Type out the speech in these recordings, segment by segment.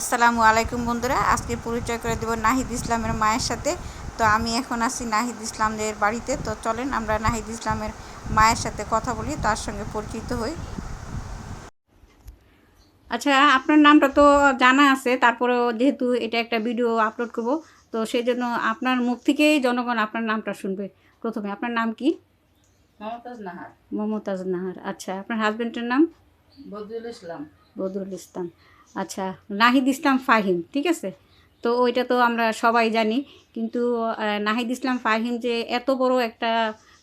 আসসালামু আলাইকুম বন্ধুরা আজকে পরিচয় করে দেব নাহিদ ইসলামের মায়ের সাথে। তো আমি এখন আছি নাহিদ ইসলামের বাড়িতে। তো চলেন আমরা নাহিদ ইসলামের মায়ের সাথে কথা বলি তার সঙ্গে পরিচিত হই। আচ্ছা আপনার নামটা তো জানা আছে তারপরেও যেহেতু এটা একটা ভিডিও আপলোড করব তো সেই জন্য আপনার মুখ থেকেই জনগণ আপনার নামটা শুনবে প্রথমে। আপনার নাম কি? মমতাজ নাহার। মমতাজ নাহার। আচ্ছা আপনার হাজব্যান্ডের নাম? বদিউল ইসলাম। বদরুল ইসলাম। আচ্ছা নাহিদ ইসলাম ফাহিম, ঠিক আছে? তো ওইটা তো আমরা সবাই জানি, কিন্তু নাহিদ ইসলাম ফাহিম যে এত বড় একটা,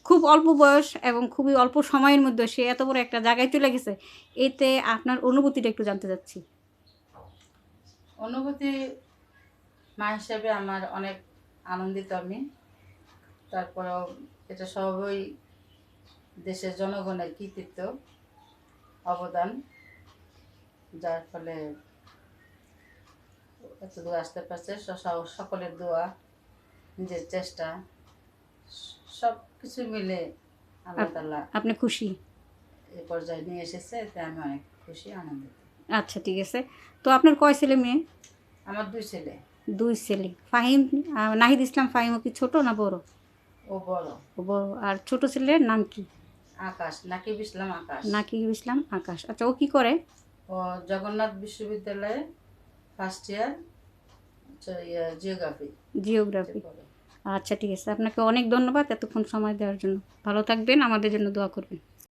খুব অল্প বয়স এবং খুবই অল্প সময়ের মধ্যে সে এত বড় একটা জায়গায় চলে গেছে, এতে আপনার অনুভূতিটা একটু জানতে চাচ্ছি। অনুভূতি মা হিসেবে আমার অনেক আনন্দিত আমি। তারপরেও এটা সবই দেশের জনগণের কৃতিত্ব, অবদান। যার ফলে এত দূর আসতে পারছে। সকলের দোয়া নিজের চেষ্টা সব কিছু মিলে আল্লাহ তাল্লাহ আপনি খুশি? এই পর্যায়ে নিয়ে এসেছে এতে আমি অনেক খুশি আনন্দিত। আচ্ছা ঠিক আছে। তো আপনার কয় ছেলে মেয়ে? আমার দুই ছেলে। দুই ছেলে। ফাহিম নাহিদ ইসলাম ফাহিম কি ছোট না বড়? ও বড়। ও বড়। আর ছোট ছেলের নাম কি? আকাশ নাকিব ইসলাম আকাশ। নাকিব ইসলাম আকাশ। আচ্ছা ও কি করে? ও জগন্নাথ বিশ্ববিদ্যালয়ে ফার্স্ট ইয়ার জিওগ্রাফি জিওগ্রাফি আচ্ছা ঠিক আছে। আপনাকে অনেক ধন্যবাদ এতক্ষণ সময় দেওয়ার জন্য। ভালো থাকবেন আমাদের জন্য দোয়া করবেন।